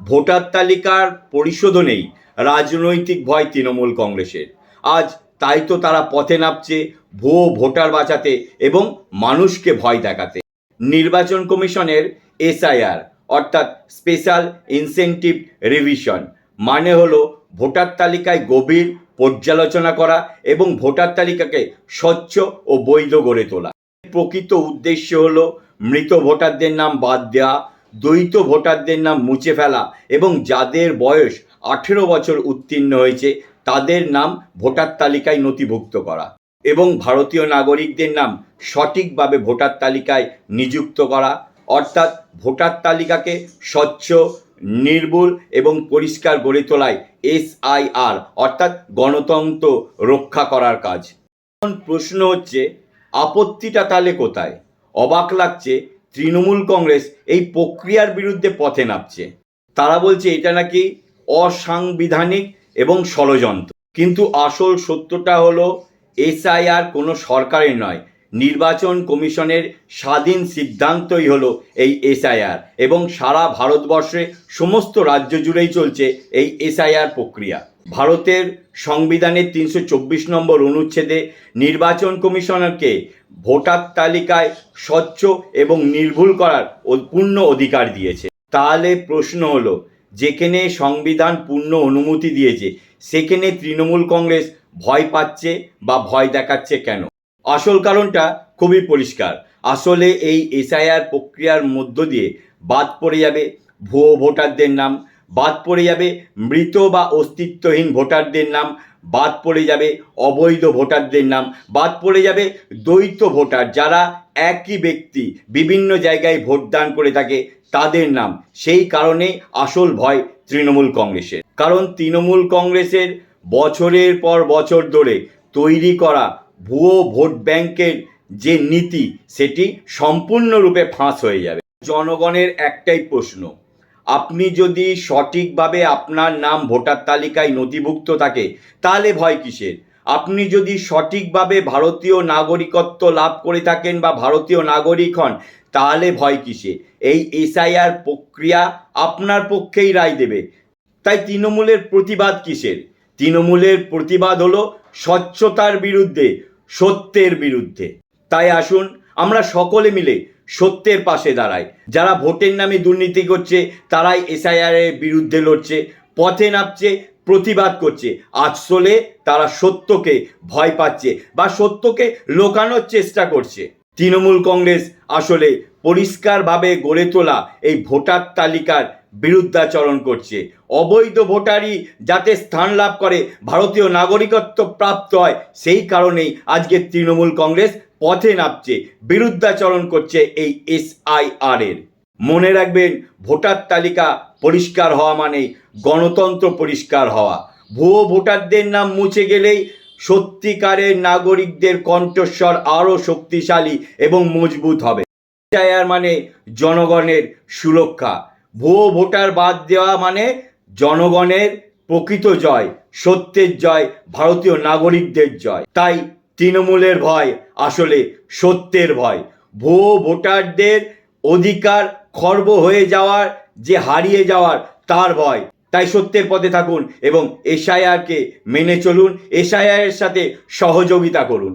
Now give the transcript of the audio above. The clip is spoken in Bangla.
ভোটার তালিকার পরিশোধনেই রাজনৈতিক ভয় তৃণমূল কংগ্রেসের। আজ তাই তো তারা পথে নামছে ভুয়ো ভোটার বাঁচাতে এবং মানুষকে ভয় দেখাতে। নির্বাচন কমিশনের এসআইআর, অর্থাৎ স্পেশাল ইনসেনটিভ রিভিশন মানে হলো ভোটার তালিকায় গভীর পর্যালোচনা করা এবং ভোটার তালিকাকে স্বচ্ছ ও বৈধ গড়ে তোলা। প্রকৃত উদ্দেশ্য হলো মৃত ভোটারদের নাম বাদ দেওয়া দ্বৈত ভোটারদের নাম মুছে ফেলা এবং যাদের বয়স আঠেরো বছর উত্তীর্ণ হয়েছে, তাদের নাম ভোটার তালিকায় নথিভুক্ত করা এবং ভারতীয় নাগরিকদের নাম সঠিকভাবে ভোটার তালিকায় নিযুক্ত করা। অর্থাৎ ভোটার তালিকাকে স্বচ্ছ, নির্ভুল এবং পরিষ্কার গড়ে তোলায় এসআইআর অর্থাৎ গণতন্ত্র রক্ষা করার কাজ। এখন প্রশ্ন হচ্ছে, আপত্তিটা তাহলে কোথায়? অবাক লাগছে তৃণমূল কংগ্রেস এই প্রক্রিয়ার বিরুদ্ধে পথে নামছে। তারা বলছে এটা নাকি অসাংবিধানিক এবং ষড়যন্ত্র। কিন্তু আসল সত্যটা হলো, এসআইআর কোনো সরকারের নয় নির্বাচন কমিশনের স্বাধীন সিদ্ধান্তই হলো এই এসআইআর এবং সারা ভারতবর্ষে সমস্ত রাজ্য জুড়েই চলছে এই এসআইআর প্রক্রিয়া। ভারতের সংবিধানের তিনশো চব্বিশ নম্বর অনুচ্ছেদে নির্বাচন কমিশনারকে ভোটার তালিকায় স্বচ্ছ এবং নির্ভুল করার পূর্ণ অধিকার দিয়েছে। তাহলে প্রশ্ন হলো, যেখানে সংবিধান পূর্ণ অনুমতি দিয়েছে, সেখানে তৃণমূল কংগ্রেস ভয় পাচ্ছে বা ভয় দেখাচ্ছে কেন? আসল কারণটা খুবই পরিষ্কার। আসলে এই এসআইআর প্রক্রিয়ার মধ্য দিয়ে বাদ পড়ে যাবে ভুয়ো ভোটারদের নাম, বাদ পড়ে যাবে মৃত বা অস্তিত্বহীন ভোটারদের নাম, বাদ পড়ে যাবে অবৈধ ভোটারদের নাম, বাদ পড়ে যাবে দ্বৈত ভোটার যারা একই ব্যক্তি বিভিন্ন জায়গায় ভোটদান করে থাকে তাদের নাম। সেই কারণে আসল ভয় তৃণমূল কংগ্রেসের। কারণ তৃণমূল কংগ্রেসের বছরের পর বছর ধরে তৈরি করা ভুয়ো ভোট ব্যাংকের যে নীতি, সেটি সম্পূর্ণরূপে ফাঁস হয়ে যাবে। জনগণের একটাই প্রশ্ন, আপনি যদি সঠিকভাবে আপনার নাম ভোটার তালিকায় নথিভুক্ত থাকে, তাহলে ভয় কিসের? আপনি যদি সঠিকভাবে ভারতীয় নাগরিকত্ব লাভ করে থাকেন বা ভারতীয় নাগরিক হন, তাহলে ভয় কিসে এই এসআইআর প্রক্রিয়া আপনার পক্ষেই রায় দেবে। তাই তৃণমূলের প্রতিবাদ কিসের? তৃণমূলের প্রতিবাদ হলো স্বচ্ছতার বিরুদ্ধে সত্যের বিরুদ্ধে। তাই আসুন, আমরা সকলে মিলে সত্যের পাশে দাঁড়াই। যারা ভোটের নামে দুর্নীতি করছে, তারাই এসআইআর এর বিরুদ্ধে লড়ছে, পথে নামছে, প্রতিবাদ করছে। আসলে তারা সত্যকে ভয় পাচ্ছে বা সত্যকে লোকানোর চেষ্টা করছে। তৃণমূল কংগ্রেস আসলে পরিষ্কারভাবে গড়ে তোলা এই ভোটার তালিকার বিরুদ্ধাচরণ করছে। অবৈধ ভোটারই যাতে স্থান লাভ করে, ভারতীয় নাগরিকত্ব প্রাপ্ত হয়, সেই কারণেই আজকে তৃণমূল কংগ্রেস পথে নামছে, বিরুদ্ধাচরণ করছে এই এসআইআর এর। মনে রাখবেন, ভোটার তালিকা পরিষ্কার হওয়া মানে গণতন্ত্র পরিষ্কার হওয়া। ভুয়ো ভোটারদের নাম মুছে গেলেই সত্যিকারের নাগরিকদের কণ্ঠস্বর আরও শক্তিশালী এবং মজবুত হবে। মানে জনগণের সুরক্ষা। ভুয়ো ভোটার বাদ দেওয়া মানে জনগণের প্রকৃত জয়, সত্যের জয়, ভারতীয় নাগরিকদের জয়। তাই তৃণমূলের ভয়, আসলে সত্যের ভয়। ভুয়ো ভোটারদের অধিকার খর্ব হয়ে যাওয়ার যে হারিয়ে যাওয়ার তার ভয়। তাই সত্যের পথে থাকুন এবং এসআইআরকে মেনে চলুন, এসআইআর এর সাথে সহযোগিতা করুন।